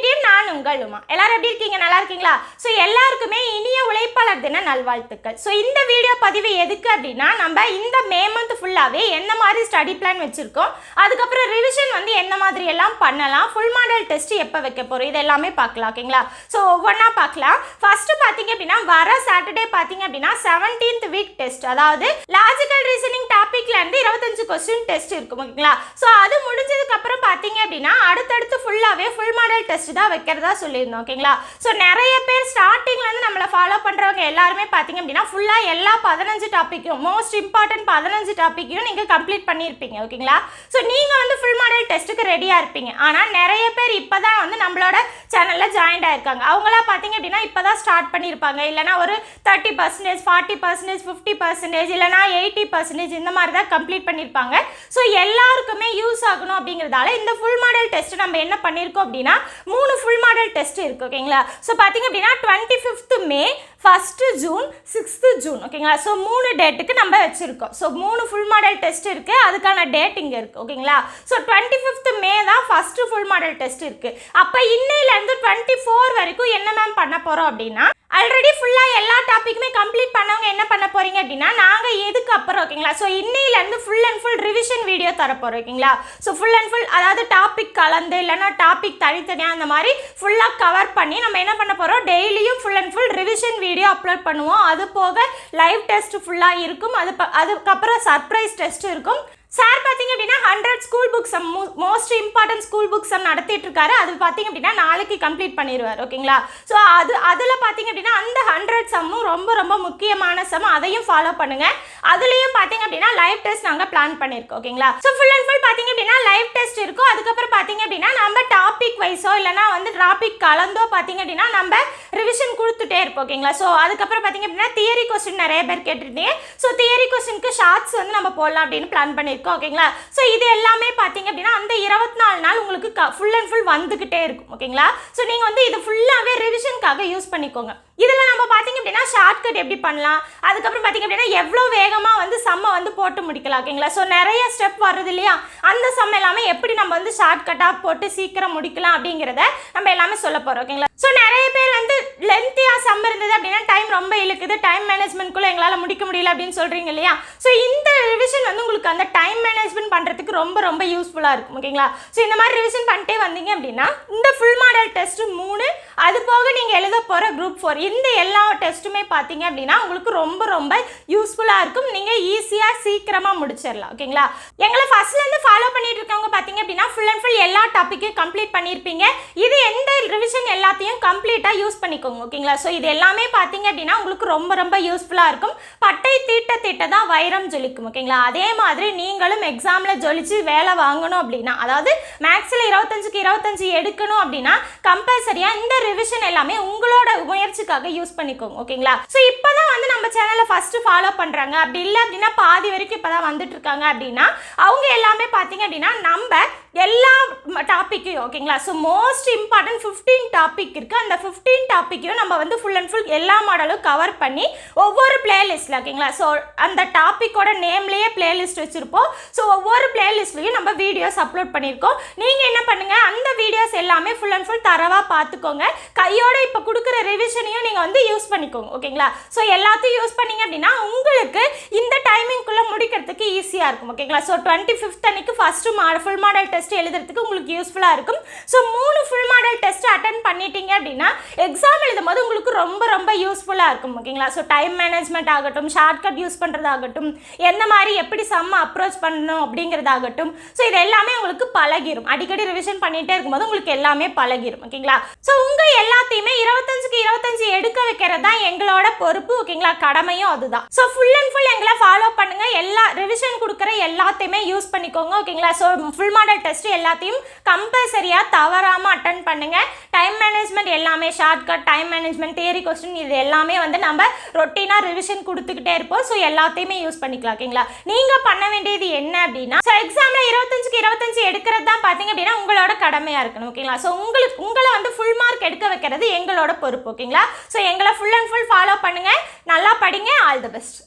TDM நான் உங்கள் உமா. எல்லாரும் எப்படி இருக்கீங்க? நல்லா இருக்கீங்களா? ஸோ எல்லாருக்குமே இனிய உழைப்பாளர் தின நல்வாழ்த்துக்கள். ஸோ இந்த வீடியோ பதிவு எதுக்கு அப்படின்னா நம்ம இந்த மே மந்த் ஃபுல்லாகவே என்ன மாதிரி ஸ்டடி பிளான் வச்சுருக்கோம் அதுக்கப்புறம் ரிவிஷன் வந்து என்ன மாதிரி எல்லாம் பண்ணலாம் ஃபுல் மாடல் டெஸ்ட் எப்போ வைக்க போகிறோம் இது எல்லாமே பார்க்கலாம் ஓகேங்களா ஸோ ஒவ்வொன்றா பார்க்கலாம். ஃபர்ஸ்ட் பார்த்தீங்க அப்படின்னா வர சாட்டர்டே பார்த்தீங்க அப்படின்னா செவன்டீன்த் வீக் டெஸ்ட் அதாவது லாஜிக்கல் ரீசனிங் டாபிக்ல இருந்து இருபத்தஞ்சு கொஸ்டின் டெஸ்ட் இருக்கும் ஓகேங்களா ஸோ அது முடிஞ்சதுக்கு அப்புறம் பார்த்தீங்க அப்படின்னா அடுத்தடுத்து ஃபுல்லாகவே ஃபுல் மாடல் டெஸ்ட் தான் வைக்கிறதா சொல்லியிருந்தோம் ஓகேங்களா ஸோ நிறைய பேர் ஸ்டார்டிங்லேருந்து நம்மளை ஃபாலோ பண்ணுறவங்க எல்லாருமே பார்த்தீங்க அப்படின்னா ஃபுல்லாக எல்லா பதினஞ்சு டாப்பிக்கும் மோஸ்ட் இம்பார்ட்டன்ட் பதினஞ்சு டாப்பிக்கையும் நீங்கள் கம்ப்ளீட் பண்ணியிருப்பீங்க ஓகேங்களா ஸோ நீங்கள் வந்து ஃபுல் மாடல் டெஸ்ட்டுக்கு ரெடியாக இருப்பீங்க. ஆனால் நிறைய பேர் இப்போ தான் வந்து நம்மளோட சேனலில் ஜாயின்ட் ஆயிருக்காங்க. அவங்களாம் பார்த்தீங்க அப்படின்னா இப்போ தான் ஸ்டார்ட் பண்ணியிருப்பாங்க. இல்லைனா ஒரு thirty percentage forty percentage fifty percentage இல்லைனா எயிட்டி பர்சன்டேஜ் இந்த மாதிரி தான் கம்ப்ளீட் பண்ணியிருப்பாங்க. ஸோ எல்லாருக்குமே யூஸ் ஆகணும் அப்படிங்கிறதால இந்த ஃபுல் மாடல் டெஸ்ட் நம்ம என்ன பண்ணியிருக்கோம் அப்படின்னா மூணு ஃபுல் மாடல் டெஸ்ட் இருக்குது ஓகேங்களா ஸோ பார்த்தீங்க அப்படின்னா twenty fifth May first June sixth June ஓகேங்களா ஸோ மூணு டேட்டுக்கு நம்ம வச்சுருக்கோம். ஸோ மூணு ஃபுல் மாடல் டெஸ்ட் இருக்குது அதுக்கான டேட் இங்கே இருக்குது ஓகேங்களா ஸோ டுவெண்ட்டி ஃபிஃப்த்து மே தான் ஃபஸ்ட்டு ஃபுல் மாடல் டெஸ்ட் இருக்குது அப்போ இன்னையிலேருந்து டுவெண்ட்டி ஃபோர் வரைக்கும் என்ன மேம் பண்ண போகிறோம் அப்படின்னா ஆல்ரெடி ஃபுல்லாக எல்லா டாப்பிக்குமே கம்ப்ளீட் பண்ணவங்க என்ன பண்ண போகிறீங்க அப்படின்னா நாங்கள் எதுக்கு அப்புறம் ஓகேங்களா ஸோ இன்னிலேருந்து full and full revision video தரப்போகிறோம் ஓகேங்களா ஸோ ஃபுல் அண்ட் ஃபுல் அதாவது டாபிக் கலந்து இல்லைன்னா டாபிக் தனித்தனியாக அந்த மாதிரி ஃபுல்லாக கவர் பண்ணி நம்ம என்ன பண்ண போகிறோம் டெய்லியும் full and full revision video upload பண்ணுவோம். அது போக லைவ் டெஸ்ட் ஃபுல்லாக இருக்கும். அது ப- அதுக்கப்புறம் சர்ப்ரைஸ் டெஸ்ட் இருக்கும். சார் பார்த்தீங்க அப்படின்னா hundred school books most important school books நடத்திட்டு இருக்காரு அது பார்த்தீங்க அப்படின்னா நாளைக்கு கம்ப்ளீட் பண்ணிடுவார் ஓகேங்களா? ஸோ அது அதில் பார்த்தீங்க அப்படின்னா அந்த ஹண்ட்ரட் சம்மும் ரொம்ப ரொம்ப முக்கியமான சம் அதையும் ஃபாலோ பண்ணுங்கள் அதுலேயும் பார்த்தீங்க அப்படின்னா லைவ் டெஸ்ட் நாங்கள் பிளான் பண்ணியிருக்கோம் ஓகேங்களா? ஸோ ஃபுல் அண்ட் ஃபுல் பார்த்தீங்க அப்படின்னா லைவ் டெஸ்ட் இருக்கும். அதுக்கப்புறம் பார்த்தீங்க அப்படின்னா நம்ம டாபிக் வைஸோ இல்லைனா வந்து டாபிக் கலந்தோ பார்த்தீங்க அப்படின்னா நம்ம ரிவிஷன் கொடுத்துட்டே இருப்போம் ஓகேங்களா? ஸோ அதுக்கப்புறம் பார்த்தீங்க அப்படின்னா தியரி கொஸ்டின் நிறைய பேர் கேட்டிருந்தீங்க. ஸோ தியரி கொஸ்டினுக்கு ஷார்ட்ஸ் வந்து நம்ம போடலாம் அப்படின்னு பிளான் பண்ணியிருக்கோம் ஓகேங்களா? ஸோ இது எல்லாமே பார்த்தீங்க அப்படின்னா அந்த இருபத்தி நாலு நாள் உங்களுக்கு ஃபுல் அண்ட் ஃபுல் வந்துக்கிட்டே இருக்கும் ஓகேங்களா? ஸோ நீங்கள் வந்து இது ஃபுல்லாகவே ரிவிஷனுக்காக யூஸ் பண்ணிக்கோங்க. இதில் நம்ம பார்த்தீங்க அப்படின்னா ஷார்ட்கட் எப்படி பண்ணலாம்? அதுக்கப்புறம் பார்த்தீங்க அப்படின்னா எவ்வளோ வேகமாக வந்து செம்ம வந்து போட்டு முடிக்கலாம் ஓகேங்களா? ஸோ நிறைய ஸ்டெப் வர்றது இல்லையா? அந்த சம் எல்லாமே எப்படி நம்ம வந்து ஷார்ட்கட்டாக போட்டு சீக்கிரம் முடிக்கலாம் அப்படிங்கிறத நம்ம எல்லாமே சொல்ல போகிறோம் ஓகேங்களா? ஸோ நிறைய பேர் வந்து லென்த்தியாக சம் இருந்தது அப்படின்னா டைம் ரொம்ப இழுக்குது. டைம் மேனேஜ்மெண்ட்குள்ளே எங்களால் முடிக்க முடியல அப்படின்னு சொல்கிறீங்க இல்லையா? ஸோ இந்த ரிவிஷன் வந்து உங்களுக்கு அந்த டைம் மேனேஜ்மெண்ட் பண்ணுறதுக்கு ரொம்ப ரொம்ப யூஸ்ஃபுல்லாக இருக்கும் ஓகேங்களா? ஸோ இந்த மாதிரி ரிவிஷன் பண்ணிட்டே வந்தீங்க அப்படின்னா இந்த ஃபுல் மாடல் டெஸ்ட் மூணு அது போக நீங்கள் எழுத போகிற குரூப் ஃபோர் இந்த எல்லா டெஸ்ட்டுமே பார்த்தீங்க அப்படின்னா உங்களுக்கு ரொம்ப ரொம்ப யூஸ்ஃபுல்லாக இருக்கும். நீங்கள் ஈஸியாக சீக்கிரமாக முடிச்சிடலாம். ஓகேங்களா? எங்களை ஃபஸ்ட்லேருந்து ஃபாலோ பண்ணிட்டு இருக்கவங்க பார்த்தீங்க அப்படின்னா ஃபுல் அண்ட் ஃபுல் எல்லா டாப்பிக்கையும் கம்ப்ளீட் பண்ணியிருப்பீங்க. இது எந்த ரிவிஷன் எல்லாத்தையும் கம்ப்ளீட்டாக யூஸ் பண்ணிக்கோங்க. ஓகேங்களா? ஸோ இது எல்லாமே பார்த்தீங்க அப்படின்னா உங்களுக்கு ரொம்ப ரொம்ப யூஸ்ஃபுல்லாக இருக்கும். பட்டை தீட்ட தீட்ட தான் வைரம் ஜொலிக்கும். ஓகேங்களா? அதே மாதிரி நீங்களும் எக்ஸாமில் ஜொலிச்சு வேலை வாங்கணும் அப்படின்னா அதாவது மேக்ஸில் இருபத்தஞ்சுக்கு இருபத்தஞ்சு எடுக்கணும் அப்படின்னா கம்பல்சரியாக இந்த ரிவிஷன் எல்லாமே உங்களோட முயற்சிக்காக யூஸ் பண்ணிக்கோங்க ஓகேங்களா ஸோ இப்போ தான் வந்து நம்ம சேனலை ஃபஸ்ட்டு ஃபாலோ பண்ணுறாங்க அப்படி இல்லை அப்படின்னா பாதி வரைக்கும் இப்போ தான் வந்துட்டு இருக்காங்க அப்படின்னா அவங்க எல்லாமே பார்த்தீங்க அப்படின்னா நம்ம எல்லா டாப்பிக்கையும் ஓகேங்களா so most important fifteen topic இருக்குது அந்த ஃபிஃப்டீன் டாப்பிக்கையும் நம்ம வந்து ஃபுல் அண்ட் ஃபுல் எல்லா மாடலும் கவர் பண்ணி ஒவ்வொரு பிளேலிஸ்ட்டில் ஓகேங்களா ஸோ அந்த டாப்பிக்கோட நேம்லேயே பிளேலிஸ்ட் வச்சுருப்போம். ஸோ ஒவ்வொரு பிளேலிஸ்ட்லேயும் நம்ம வீடியோஸ் அப்லோட் பண்ணியிருக்கோம் நீங்கள் என்ன பண்ணுங்கள் அந்த வீடியோஸ் எல்லாமே ஃபுல் அண்ட் ஃபுல் தரவாக பார்த்துக்கோங்க கையோட இப்போ கொடுக்குற ரிவிஷனையும் நீங்கள் வந்து யூஸ் பண்ணிக்கோங்க ஓகேங்களா ஸோ எல்லாத்தையும் யூஸ் பண்ணீங்க அப்படின்னா உங்களுக்கு இந்த டைமிங்குள்ளே முடிக்கிறதுக்கு ஈஸியாக இருக்கும் ஓகேங்களா ஸோ டுவெண்ட்டி ஃபிஃப்த் அன்னைக்கு ஃபஸ்ட்டு மா ஃபுல் மாடல் டெஸ்ட் எழுதுறதுக்கு உங்களுக்கு யூஸ்ஃபுல்லாக இருக்கும். ஸோ மூணு ஃபுல் மாடல் டெஸ்ட் அட்டன் பண்ணிட்டீங்க அப்படின்னா எக்ஸாம் எழுதும் போது உங்களுக்கு ரொம்ப ரொம்ப யூஸ்ஃபுல்லாக இருக்கும் ஓகேங்களா ஸோ டைம் மேனேஜ்மெண்ட் ஆகட்டும் ஷார்ட்கட் யூஸ் பண்ணுறதாகட்டும் எந்த மாதிரி எப்படி செம்ம அப்ரோச் பண்ணணும் அப்படிங்கிறதாகட்டும் ஸோ இது எல்லாமே உங்களுக்கு பழகிரும். அடிக்கடி ரிவிஷன் பண்ணிகிட்டே இருக்கும்போது உங்களுக்கு எல்லாமே பழகிரும் ஓகேங்களா ஸோ உங்கள் எல்லாத்தையுமே இருபத்தஞ்சுக்கு இருபத்தஞ்சு எடுக்க வைக்கிறது தான் எங்களோட பொறுப்பு ஓகேங்களா கடமையும் அதுதான். ஸோ ஃபுல் அண்ட் ஃபுல் எங்களை ஃபாலோ பண்ணுங்கள் எல்லா ரிவிஷன் கொடுக்குற எல்லாத்தையுமே யூஸ் பண்ணிக்கோங்க ஓகேங்களா ஸோ ஃபுல் மாடல் டெஸ்ட் எல்லாத்தையும் கம்பல்சரியாக தவறாமல் அட்டன் பண்ணுங்கள் டைம் மேனேஜ்மெண்ட் எல்லாமே shortcut time management theory question இது எல்லாமே வந்து நம்ம ரொட்டீனாக ரிவிஷன் கொடுத்துக்கிட்டே இருப்போம். ஸோ எல்லாத்தையுமே யூஸ் பண்ணிக்கலாம் ஓகேங்களா நீங்கள் பண்ண வேண்டியது என்ன அப்படின்னா ஸோ எக்ஸாமில் இருபத்தஞ்சுக்கு இருபத்தஞ்சு எடுக்கிறது தான் பார்த்தீங்க அப்படின்னா உங்களோட கடமையாக இருக்கணும் ஓகேங்களா ஸோ உங்களுக்கு உங்களை வந்து ஃபுல் மார்க் எடுக்க வைக்கிறது எங்களோட பொறுப்பு ஓகேங்களா ஸோ எங்களை ஃபுல் அண்ட் ஃபுல் ஃபாலோ பண்ணுங்கள் நல்லா படிங்க. All the best